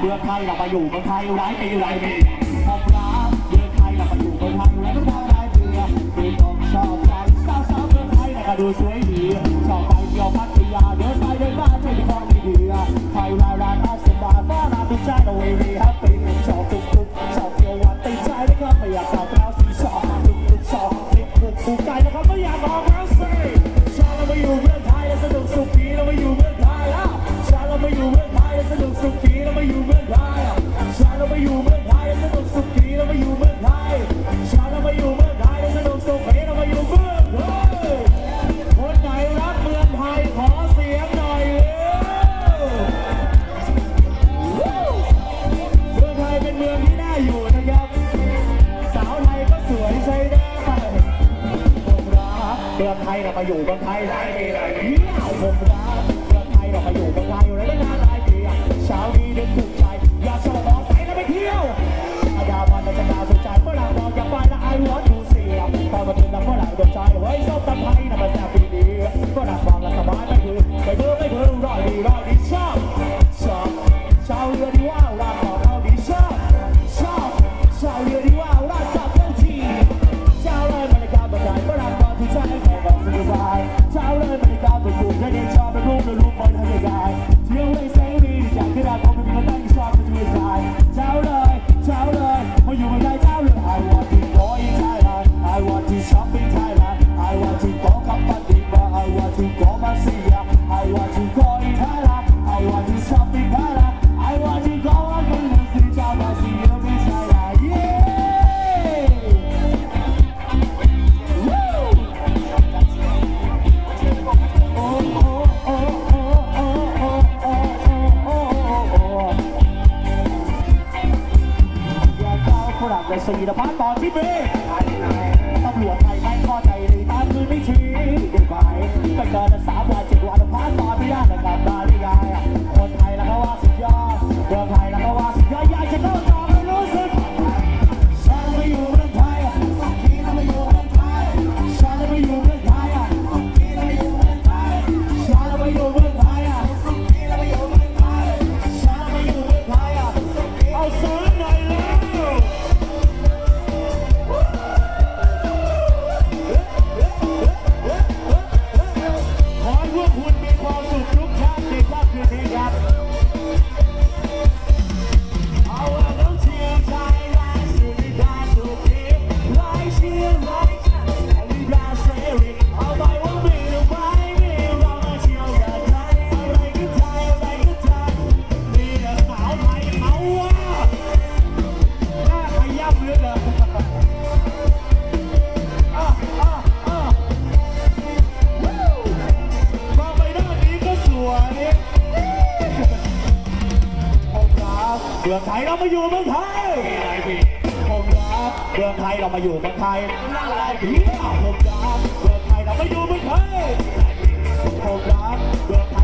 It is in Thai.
เมืองไทยเราไปอยู่เมืองไทยร้ายปีร้ายปีร้ายเมืองไทยเราไปอยู่เมืองไทยแล้วก็ทำร้เมืองเป็องชอบใจสาวสาวเมืองไทยแต่ก็ดูสวยดีชอบไปเที่ยวพัทยาเดินไปเดินมาเจอของดีๆใคร้ายร้า to try to wave เพื่อไทยเราไปอยู่เมืองไทยหลายปีหลายปีผมรักเพื่อไทยเราไปอยู่เมืองไทยอยู่แล้วนานหลายปีเช้าดีเดินถูกใจอยากสมองใสแล้วไปเที่ยวอาญาวันจะดาวสุดใจเมื่อหลังมองอยากไปละไอ้หัวดูเสียตอนมาถึงแล้เมื่อไรดวงใจไว้ยส้มตำไทยนำมาแซ่บปีนี้ก็หลัามองละสบายไม่คือไม่เพิ่มไม่เพิ่มรอยดีรอยดีชอบชอบชาวเรือที่ว่าวลาบ Zouden we Tell them they got the cool, they get shot the cool, the. ธีรพัฒน์ต่อชิดเวตำรวจไทยไม่เข้าใจหรือตามคือไม่ชี้เด็กฝ่ายที่ไปเกิน เมืองไทยเรามาอยู่เมืองไทยผมรักเมืองไทยเรามาอยู่เมืองไทยผมรักเมืองไทยเรามาอยู่เมืองไทยผมรักเมืองไทย